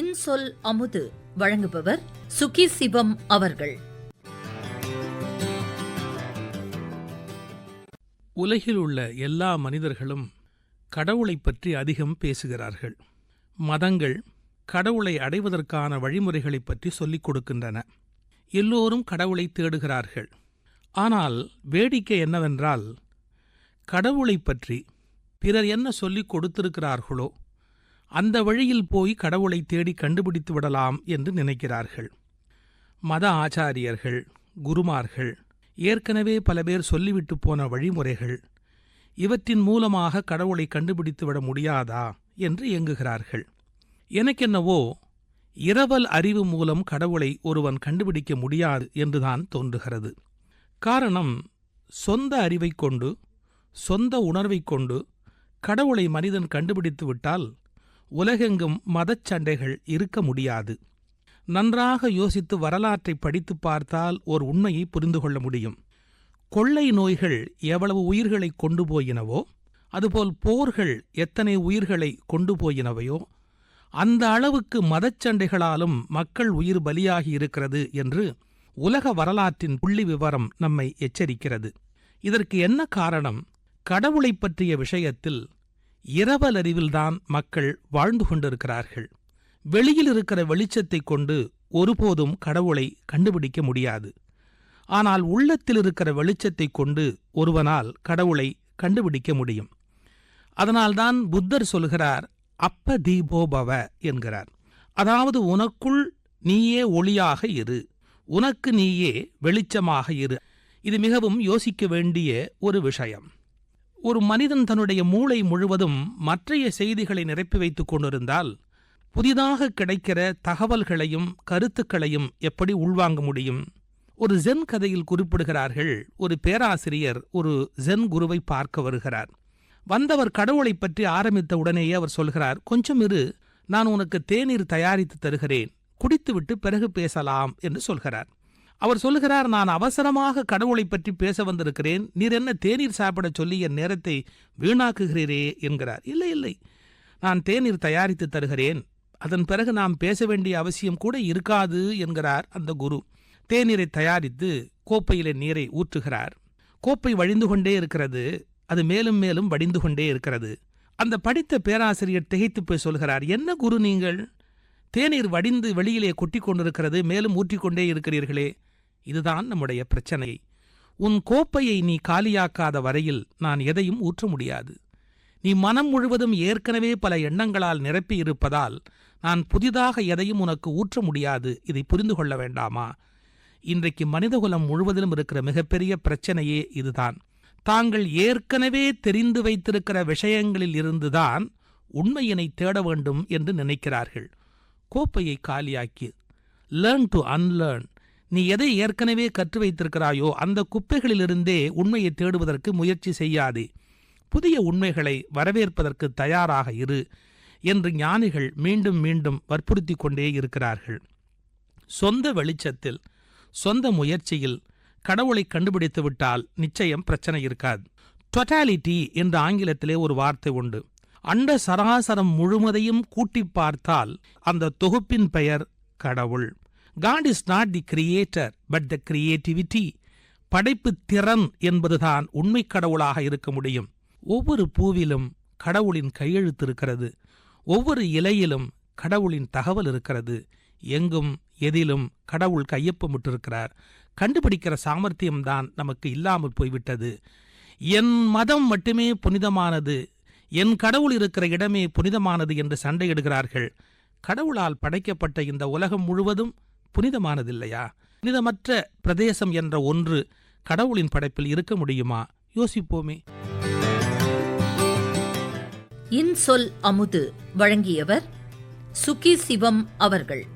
இன்சொல் அமுது வழங்குபவர் சுகி சிவம் அவர்கள். உலகில் உள்ள எல்லா மனிதர்களும் கடவுளை பற்றி அதிகம் பேசுகிறார்கள். மதங்கள் கடவுளை அடைவதற்கான வழிமுறைகளைப் பற்றி சொல்லிக் கொடுக்கின்றன. எல்லோரும் கடவுளை தேடுகிறார்கள். ஆனால் வேடிக்கை என்னவென்றால் கடவுளை பற்றி பிறர் என்ன சொல்லிக் கொடுத்திருக்கிறார்களோ அந்த வழியில் போய் கடவுளை தேடி கண்டுபிடித்து விடலாம் என்று நினைக்கிறார்கள். மத ஆச்சாரியர்கள் குருமார்கள் ஏற்கனவே பல பேர் சொல்லிவிட்டு போன வழிமுறைகள் இவற்றின் மூலமாக கடவுளை கண்டுபிடித்து விட முடியாதா என்று இயங்குகிறார்கள். எனக்கென்னவோ இரவல் அறிவு மூலம் கடவுளை ஒருவன் கண்டுபிடிக்க முடியாது என்றுதான் தோன்றுகிறது. காரணம் சொந்த அறிவைக் கொண்டு சொந்த உணர்வைக் கொண்டு கடவுளை மனிதன் கண்டுபிடித்து விட்டால் உலகெங்கும் மதச் சண்டைகள் இருக்க முடியாது. நன்றாக யோசித்து வரலாற்றை படித்து பார்த்தால் ஒரு உண்மையை புரிந்து கொள்ள முடியும். கொள்ளை நோய்கள் எவ்வளவு உயிர்களை கொண்டு போயினவோ அதுபோல் போர்கள் எத்தனை உயிர்களை கொண்டு போயினவையோ அந்த அளவுக்கு மதச்சண்டைகளாலும் மக்கள் உயிர் பலியாகி இருக்கிறது என்று உலக வரலாற்றின் புள்ளி விவரம் நம்மை எச்சரிக்கிறது. இதற்கு என்ன காரணம்? கடவுளைப் பற்றிய விஷயத்தில் இரவல் அறிவில்தான் மக்கள் வாழ்ந்து கொண்டிருக்கிறார்கள். வெளியில் இருக்கிற வெளிச்சத்தைக் கொண்டு ஒருபோதும் கடவுளை கண்டுபிடிக்க முடியாது. ஆனால் உள்ளத்தில் இருக்கிற வெளிச்சத்தைக் கொண்டு ஒருவனால் கடவுளை கண்டுபிடிக்க முடியும். அதனால்தான் புத்தர் சொல்கிறார் அப்ப தீபோபவ என்கிறார். அதாவது உனக்குள் நீயே ஒளியாக இரு. உனக்கு நீயே வெளிச்சமாக இரு. இது மிகவும் யோசிக்க வேண்டிய ஒரு விஷயம். ஒரு மனிதன் தன்னுடைய மூளை முழுவதும் மற்றைய செய்திகளை நிரப்பி வைத்துக் கொண்டிருந்தால் புதிதாக கிடைக்கிற தகவல்களையும் கருத்துக்களையும் எப்படி உள்வாங்க முடியும்? ஒரு ஜென் கதையில் குறிப்பிடுகிறார்கள் ஒரு பேராசிரியர் ஒரு ஜென் குருவை பார்க்க வருகிறார். வந்தவர் கடவுளைப் பற்றி ஆரம்பித்த உடனேயே அவர் சொல்கிறார் கொஞ்சம் இரு நான் உனக்கு தேநீர் தயாரித்து தருகிறேன் குடித்துவிட்டு பிறகு பேசலாம் என்று சொல்கிறார். அவர் சொல்லுகிறார் நான் அவசரமாக கடவுளைப் பற்றி பேச வந்திருக்கிறேன். நீர் என்ன தேநீர் சாப்பிடச் சொல்லி என் நேரத்தை வீணாக்குகிறீரே என்கிறார். இல்லை இல்லை. நான் தேநீர் தயாரித்து தருகிறேன். அதன் பிறகு நாம் பேச வேண்டிய அவசியம் கூட இருக்காது என்கிறார் அந்த குரு. தேநீரை தயாரித்து கோப்பையிலே நீரை ஊற்றுகிறார். கோப்பை வழிந்து கொண்டே இருக்கிறது. அது மேலும் மேலும் வடிந்து கொண்டே இருக்கிறது. அந்த படித்த பேராசிரியர் திகைத்து போய் சொல்கிறார் என்ன குரு நீங்கள்? தேநீர் வடிந்து வெளியிலே கொட்டிக் கொண்டிருக்கிறது மேலும் ஊற்றிக்கொண்டே இருக்கிறீர்களே. இதுதான் நம்முடைய பிரச்சனை. உன் கோப்பையை நீ காலியாக்காத வரையில் நான் எதையும் ஊற்ற முடியாது. நீ மனம் முழுவதும் ஏற்கனவே பல எண்ணங்களால் நிரப்பி இருப்பதால் நான் புதிதாக எதையும் உனக்கு ஊற்ற முடியாது. இதை புரிந்து கொள்ள வேண்டாமா? இன்றைக்கு மனிதகுலம் முழுவதிலும் இருக்கிற மிகப்பெரிய பிரச்சனையே இதுதான். தாங்கள் ஏற்கனவே தெரிந்து வைத்திருக்கிற விஷயங்களில் இருந்துதான் உண்மையினை தேட வேண்டும் என்று நினைக்கிறார்கள். கோப்பையை காலியாக்கி. லேர்ன் டு அன்லேர்ன் நீ எதை ஏற்கனவே கற்று வைத்திருக்கிறாயோ அந்த குப்பைகளிலிருந்தே உண்மையை தேடுவதற்கு முயற்சி செய்யாதே. புதிய உண்மைகளை வரவேற்பதற்கு தயாராக இரு என்று ஞானிகள் மீண்டும் மீண்டும் வற்புறுத்தி கொண்டே இருக்கிறார்கள். சொந்த வெளிச்சத்தில் சொந்த முயற்சியில் கடவுளை கண்டுபிடித்து விட்டால் நிச்சயம் பிரச்சனை இருக்காது. டொட்டாலிட்டி என்ற ஆங்கிலத்திலே ஒரு வார்த்தை உண்டு. அண்ட சராசரம் முழுவதையும் கூட்டி பார்த்தால் அந்த தொகுப்பின் பெயர் கடவுள். God is not the creator but the creativity படைப்பு திறன் என்பதுதான் உண்மை கடவுளாக இருக்க முடியும். ஒவ்வொரு பூவிலும் கடவுளின் கையெழுத்து இருக்கிறது. ஒவ்வொரு இலையிலும் கடவுளின் தகவல் இருக்கிறது. எங்கும் எதிலும் கடவுள் கையொப்பமிட்டிருக்கிறார். கண்டுபிடிக்கிற சாமர்த்தியம்தான் நமக்கு இல்லாமல் போய்விட்டது. என் மதம் மட்டுமே புனிதமானது. என் கடவுள் இருக்கிற இடமே புனிதமானது என்று சண்டையிடுகிறார்கள். கடவுளால் படைக்கப்பட்ட இந்த உலகம் முழுவதும் புனிதமானதில்லையா? புனிதமற்ற பிரதேசம் என்ற ஒன்று கடவுளின் படைப்பில் இருக்க முடியுமா? யோசிப்போமே. இன்சொல் அமுது வழங்கியவர் சுகி சிவம் அவர்கள்.